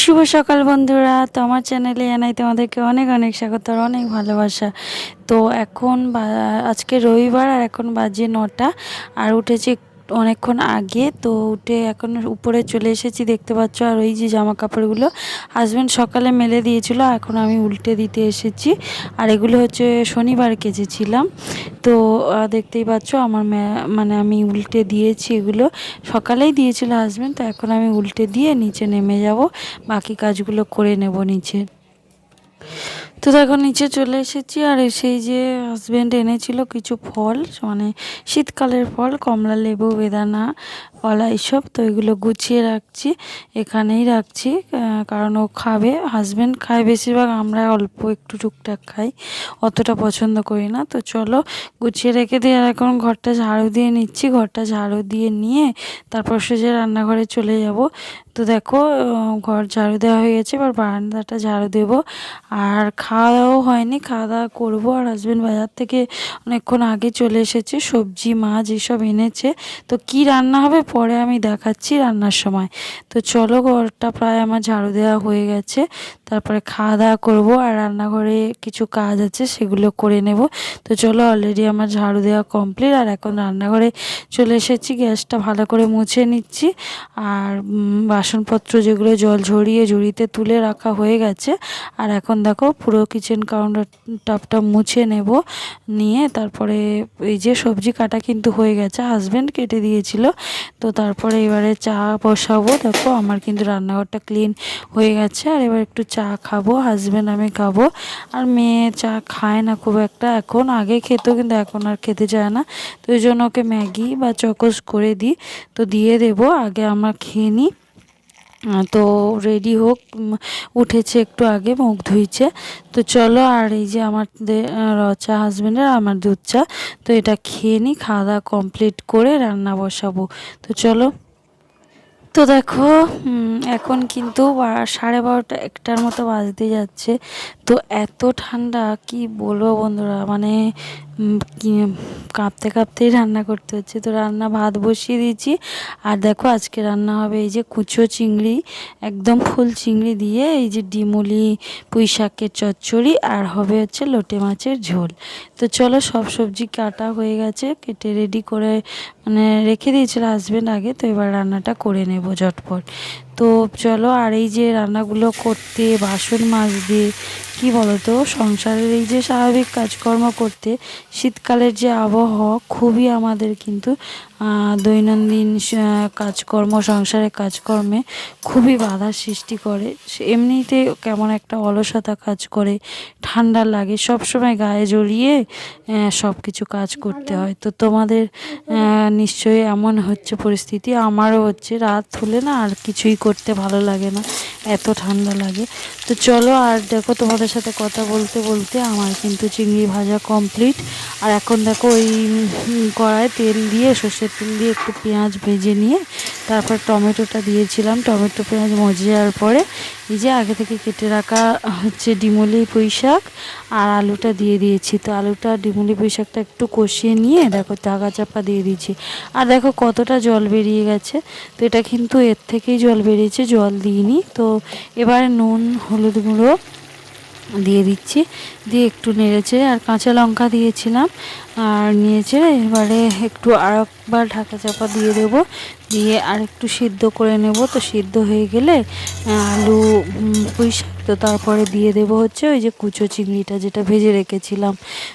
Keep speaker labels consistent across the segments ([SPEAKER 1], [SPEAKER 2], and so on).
[SPEAKER 1] শুভ সকাল বন্ধুরা, তো আমার চ্যানেলে জানাই তোমাদেরকে অনেক অনেক স্বাগত আর অনেক ভালোবাসা। তো এখন আজকে রবিবার আর এখন বাজে নটা, আর উঠেছি অনেকক্ষণ আগে, তো উঠে এখন উপরে চলে এসেছি, দেখতে পাচ্ছ, আর ওই যে জামা কাপড়গুলো হাজব্যান্ড সকালে মেলে দিয়েছিল, এখন আমি উল্টে দিতে এসেছি। আর এগুলো হচ্ছে শনিবার কেচেছিলাম। তো দেখতেই পাচ্ছ, আমার মানে আমি উল্টে দিয়েছি এগুলো। সকালেই দিয়েছিল হাজব্যান্ড তো এখন আমি উল্টে দিয়ে নিচে নেমে যাব। বাকি কাজগুলো করে নেব নিচে। তো দেখো, নিচে চলে এসেছি আর সেই যে হাজব্যান্ড এনেছিল কিছু ফল মানে শীতকালের ফল, কমলা লেবু, বেদানা কলা এইসব তো এগুলো গুছিয়ে রাখছি, এখানেই রাখছি কারণ ও খাবে হাজব্যান্ড খায় বেশিরভাগ, আমরা অল্প একটু টুকটাক খাই, অতটা পছন্দ করি না, তো চলো গুছিয়ে রেখে দিয়ে আর এখন ঘরটা ঝাড়ু দিয়ে নিচ্ছি, ঘরটা ঝাড়ু দিয়ে নিয়ে তারপর সোজা রান্নাঘরে চলে যাব। তো দেখো ঘর ঝাড়ু দেওয়া হয়ে গেছে, এবার বারান্দাটা ঝাড়ু দেব, আর খাওয়া দাওয়াও হয়নি খাওয়া দাওয়া করব, আর হাজব্যান্ড বাজার থেকে অনেকক্ষণ আগে চলে এসেছে, সবজি, মাছ এসব এনেছে, তো কি রান্না হবে পরে আমি দেখাচ্ছি রান্নার সময়। তো চলো ঘরটা প্রায় আমার ঝাড়ু দেওয়া হয়ে গেছে। তারপরে খাওয়া দাওয়া করব আর রান্নাঘরে কিছু কাজ আছে সেগুলো করে নেব। তো চলো অলরেডি আমার ঝাড়ু দেওয়া কমপ্লিট আর এখন রান্নাঘরে চলে এসেছি, গ্যাসটা ভালো করে মুছে নিচ্ছি। আর বাসনপত্র যেগুলো জল ঝরিয়ে ঝুড়িতে তুলে রাখা হয়ে গেছে। আর এখন দেখো পুরো কিচেন কাউন্টার টপটা মুছে নেব নিয়ে, তারপরে এই যে সবজি কাটা কিন্তু হয়ে গেছে হাজব্যান্ড কেটে দিয়েছিল। তো তারপরে এবারে চা বসাবো। দেখো আমার কিন্তু রান্নাঘরটা ক্লিন হয়ে গেছে। আর এবার একটু চা খাব হাজব্যান্ড আমি খাব। আর মেয়ে চা খায় না খুব একটা। এখন আগে খেতো, কিন্তু এখন আর খেতে চায় না। তো ওই জন্য ওকে ম্যাগি বা চকোস করে দিই। তো দিয়ে দেবো, আগে আমরা খেয়ে নিই। তো রেডি হোক উঠেছে একটু আগে, মুখ ধুইছে। তো চলো, আর এই যে আমার রচা হাজবেন্ডের আমার দুধ চা। তো এটা খেয়ে নিই, খাওয়া দাওয়া কমপ্লিট করে রান্না বসাবো। তো চলো। তো দেখো এখন কিন্তু সাড়ে বারোটা একটার মতো বাজতে যাচ্ছে। তো এত ঠান্ডা, কি বলব বন্ধুরা? মানে কাঁপতে কাঁপতেই রান্না করতে হচ্ছে। তো রান্না ভাত বসিয়ে দিয়েছি। আর দেখো, আজকে রান্না হবে এই যে কুচো চিংড়ি, একদম ফুল চিংড়ি দিয়ে এই যে ডিমুলি, পুঁই শাকের চচ্চড়ি, আর হবে হচ্ছে লোটে মাছের ঝোল। তো চলো, সব সবজি কাটা হয়ে গেছে, কেটে রেডি করে মানে রেখে দিয়েছিল হাজবেন্ড আগে তো এবার রান্নাটা করে নেব। ঝটপট। তো চলো আর এই যে রান্নাগুলো করতে, বাসন মাজতে, কি বলতো? সংসারের এই যে স্বাভাবিক কাজকর্ম করতে, শীতকালের যে আবহাওয়া খুবই আমাদের কিন্তু দৈনন্দিন কাজকর্ম, সংসারের কাজকর্মে খুবই বাধার সৃষ্টি করে। এমনিতে কেমন একটা অলসতা কাজ করে, ঠান্ডা লাগে সব সময় গায়ে জড়িয়ে সব কিছু কাজ করতে হয়। তো তোমাদের নিশ্চয়ই এমন হচ্ছে পরিস্থিতি, আমারও হচ্ছে, রাত হলে না আর কিছুই করতে ভালো লাগে না, এত ঠান্ডা লাগে। তো চলো আর দেখো তোমাদের সাথে কথা বলতে বলতে আমার কিন্তু চিংড়ি ভাজা কমপ্লিট আর এখন দেখো ওই কড়ায় তেল দিয়ে, সর্ষের তেল দিয়ে একটু পেঁয়াজ ভেজে নিয়ে, তারপর টমেটোটা দিয়েছিলাম। টমেটো পেঁয়াজ মজে যাওয়ার পরে এই যে আগে থেকে কেটে রাখা হচ্ছে ডিমলি পুঁই শাক আর আলুটা দিয়ে দিয়েছি। তো আলুটা, ডিমলি পুঁই শাকটা একটু কষিয়ে নিয়ে দেখো চাকা চাপা দিয়ে দিয়েছি। আর দেখো কতটা জল বেরিয়ে গেছে। তো এটা কিন্তু এর থেকেই জল বেরিয়েছে, জল দিইনি। তো এবারে নুন, হলুদ গুঁড়ো দিয়ে দিচ্ছি। দিয়ে একটু নেড়েছে আর কাঁচা লঙ্কা দিয়েছিলাম। আর নিয়েছে, এবারে একটু আর একবার ঢাকা চাপা দিয়ে দেবো। দিয়ে আর একটু সিদ্ধ করে নেব। তো সিদ্ধ হয়ে গেলে, আলু পুঁই শাক তো তারপরে দিয়ে দেব হচ্ছে ওই যে কুচো চিংড়িটা যেটা ভেজে রেখেছিলাম।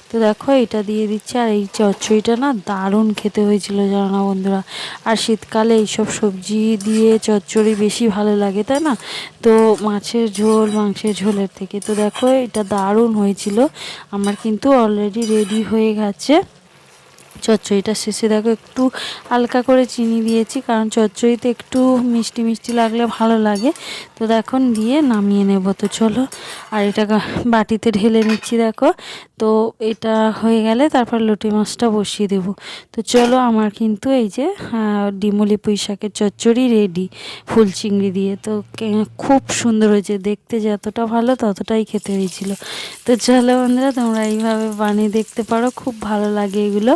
[SPEAKER 1] তো দেখো এটা দিয়ে দিচ্ছে। আর এই চচ্চড়িটা না দারুণ খেতে হয়েছিল জানো না বন্ধুরা? আর শীতকালে এইসব সবজি দিয়ে চচ্চড়ি বেশি ভালো লাগে, তাই না? তো মাছের ঝোল, মাংসের ঝোলের থেকে। তো দেখো এটা দারুণ হয়েছিল। আমার কিন্তু অলরেডি রেডি হয়ে গেছে। Здравствуйте. চচ্চড়িটা শেষে দেখো একটু হালকা করে চিনি দিয়েছি, কারণ চচ্চড়িতে একটু মিষ্টি মিষ্টি লাগলে ভালো লাগে। তো দেখো, দিয়ে নামিয়ে নেব তো চলো। আর এটা বাটিতে ঢেলে নিচ্ছি দেখো। তো এটা হয়ে গেলে তারপর লুটি মাছটা বসিয়ে দেব। তো চলো, আমার কিন্তু এই যে ডিমলি পুঁই শাকের চচ্চড়ি রেডি ফুল চিংড়ি দিয়ে। তো খুব সুন্দর হয়েছে, দেখতে যতটা ভালো ততটাই খেতে হয়েছিল। তো চলো বন্ধুরা, তোমরা এইভাবে বানিয়ে দেখতে পারো, খুব ভালো লাগে এগুলো।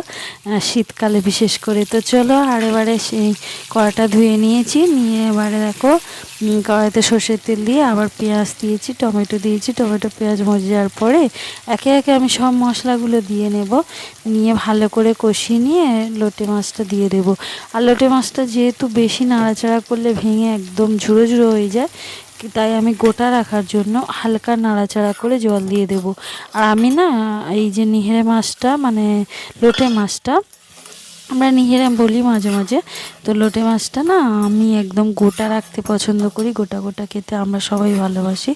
[SPEAKER 1] শীতকালে বিশেষ করে। তো চলো আর এবারে সেই কড়াটা ধুয়ে নিয়েছি। নিয়ে এবারে দেখো কড়াইতে সর্ষের তেল দিয়ে আবার পেঁয়াজ দিয়েছি, টমেটো দিয়েছি। টমেটো, পেঁয়াজ মজে যাওয়ার পরে একে একে আমি সব মশলাগুলো দিয়ে নেব। নিয়ে ভালো করে কষিয়ে নিয়ে লোটে মাছটা দিয়ে দেবো। আর লোটে মাছটা যেহেতু বেশি নাড়াচাড়া করলে ভেঙে একদম ঝুড়ো ঝুড়ো হয়ে যায় তাই আমি গোটা রাখার জন্য হালকা নাড়াচাড়া করে জল দিয়ে দেবো। আর আমি না, এই যে নিহেরে মাছটা মানে লোটে মাছটা, আমরা নিহেরে বলি মাঝে মাঝে, তো লোটে মাছটা না আমি একদম গোটা রাখতে পছন্দ করি, গোটা গোটা খেতে আমরা সবাই ভালোবাসি।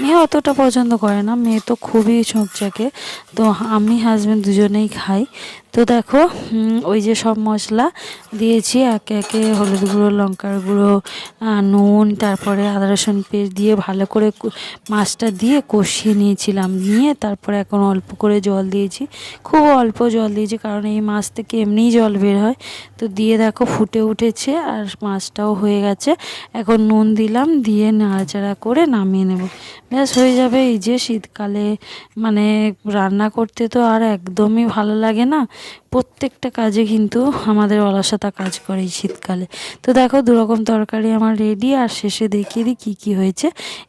[SPEAKER 1] মেয়ে অতটা পছন্দ করে না, মেয়ে তো খুবই ছোঁকচাকে তো আমি হাজব্যান্ড দুজনেই খাই। তো দেখো ওই যে সব মশলা দিয়েছি, একে একে হলুদ গুঁড়ো, লঙ্কার গুঁড়ো নুন, তারপরে আদা রসুন পেস্ট দিয়ে ভালো করে মাছটা দিয়ে কষিয়ে নিয়েছিলাম। নিয়ে তারপরে এখন অল্প করে জল দিয়েছি। খুব অল্প জল দিয়েছি, কারণ এই মাছ থেকে এমনিই জল বের হয়। তো দিয়ে দেখো ফুটে উঠেছে আর মাছটাও হয়ে গেছে। এখন নুন দিলাম, দিয়ে নাড়াচাড়া করে নামিয়ে নেব। ব্যাস, হয়ে যাবে এই যে শীতকালে মানে রান্না করতে তো আর একদমই ভালো লাগে না। প্রত্যেকটা কাজে কিন্তু আমাদের অলসতা কাজ করে এই শীতকালে। তো দেখো, দুরকম তরকারি আমার রেডি আর শেষে দেখিয়ে দিই কী কী হয়েছে।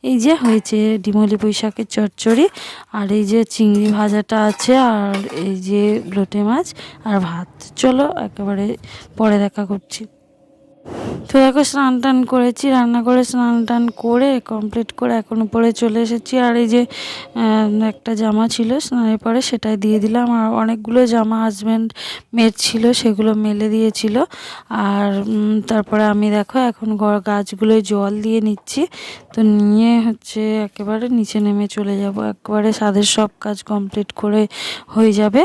[SPEAKER 1] এই যে হয়েছে ডিমলি পুঁইশাকের চচ্চড়ি, আর এই যে চিংড়ি ভাজাটা আছে, আর এই যে লোটে মাছ আর ভাত। চলো একেবারে পরে দেখা করছি। তো দেখো স্নান টান করেছি, রান্না করে স্নান টান করে কমপ্লিট করে এখন উপরে চলে এসেছি। আর এই যে একটা জামা ছিল স্নানের পরে, সেটাই দিয়ে দিলাম। আর অনেকগুলো জামা হাজব্যান্ড মেয়ের ছিল, সেগুলো মেলে দিয়েছিল। আর তারপরে আমি দেখো এখন গাছগুলোয় জল দিয়ে নিচ্ছি। তো নিয়ে হচ্ছে একেবারে নিচে নেমে চলে যাব। একবারে সাদের সব কাজ কমপ্লিট করে হয়ে যাবে।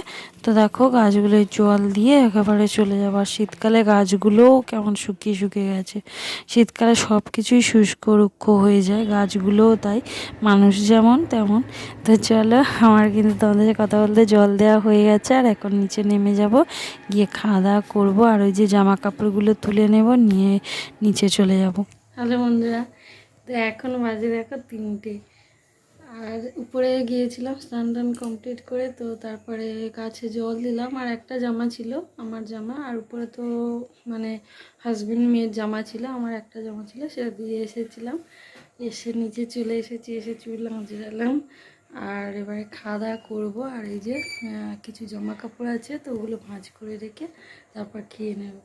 [SPEAKER 1] তো দেখো গাছগুলোয় জল দিয়ে একেবারে চলে যাব। আর শীতকালে গাছগুলোও কেমন শুকিয়ে শুকিয়ে গেছে। শীতকালে সব কিছুই শুষ্ক, রুক্ষ হয়ে যায়। গাছগুলোও তাই। মানুষ যেমন তেমন। তো চলো, আমার কিন্তু তোমাদের কথা বলতে জল দেওয়া হয়ে গেছে। আর এখন নিচে নেমে যাব। গিয়ে খাওয়া দাওয়া করব। আর ওই যে জামা কাপড়গুলো তুলে নেব। নিয়ে নিচে চলে যাব। হ্যালো বন্ধুরা, তো এখন বাজে দেখো তিনটে। আর উপরে গিয়েছিলাম, স্নান টান কমপ্লিট করে তো তারপরে গাছে জল দিলাম। আর একটা জামা ছিল, আমার জামা। আর উপরে তো মানে হাজবেন্ড মেয়ের জামা ছিল, আমার একটা জামা ছিল সেটা দিয়ে এসেছিলাম। এসে নিচে চলে এসেছি, এসে চুল আঁচড়ালাম। আর এবারে খাওয়া দাওয়া করব। আর এই যে কিছু জামা কাপড় আছে, তো ওগুলো ভাঁজ করে রেখে তারপর খেয়ে নেব।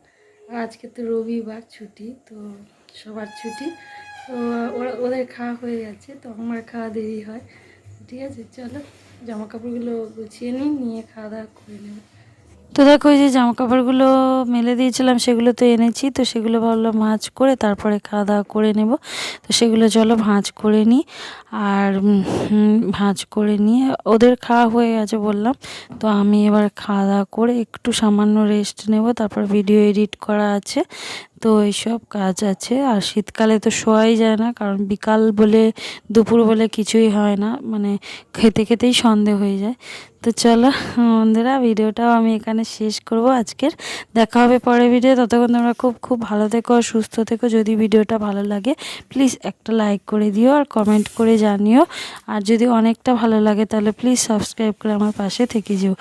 [SPEAKER 1] আজকে তো রবিবার ছুটি, তো সবার ছুটি। তো ওরা, ওদের খাওয়া হয়ে গেছে, তো আমার খাওয়া দেরি হয়। ঠিক আছে, চলো জামা কাপড়গুলো গুছিয়ে নিই, নিয়ে খাওয়া দাওয়া করে নেব। তো দেখো ওই যে জামা কাপড়গুলো মেলে দিয়েছিলাম, সেগুলো তো এনেছি, তো সেগুলো ভাবলাম ভাঁজ করে তারপরে খাওয়া দাওয়া করে নেব। তো সেগুলো চলো ভাঁজ করে নিই, আর ভাঁজ করে নিয়ে ওদের খাওয়া হয়ে গেছে বললাম। তো আমি এবার খাওয়া দাওয়া করে একটু সামান্য রেস্ট নেব, তারপর ভিডিও এডিট করা আছে। তো এইসব কাজ আছে। আর শীতকালে তো শোয়াই যায় না, কারণ বিকাল বলে দুপুর বলে কিছুই হয় না মানে খেতে খেতেই সন্ধে হয়ে যায়। তো চলো, বন্ধুরা, ভিডিওটাও আমি এখানে শেষ করব আজকের। দেখা হবে পরের ভিডিও। ততক্ষণ তোমরা খুব খুব ভালো থেকো, সুস্থ থেকো। যদি ভিডিওটা ভালো লাগে প্লিজ একটা লাইক করে দিও আর কমেন্ট করে জানিও। আর যদি অনেকটা ভালো লাগে, তাহলে প্লিজ সাবস্ক্রাইব করে আমার পাশে থেকে যেও।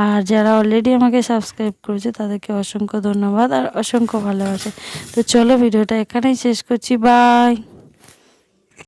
[SPEAKER 1] আর যারা অলরেডি আমাকে সাবস্ক্রাইব করেছে, তাদেরকে অসংখ্য ধন্যবাদ আর অসংখ্য ভালোবাসা। তো চলো ভিডিওটা এখানেই শেষ করছি বাই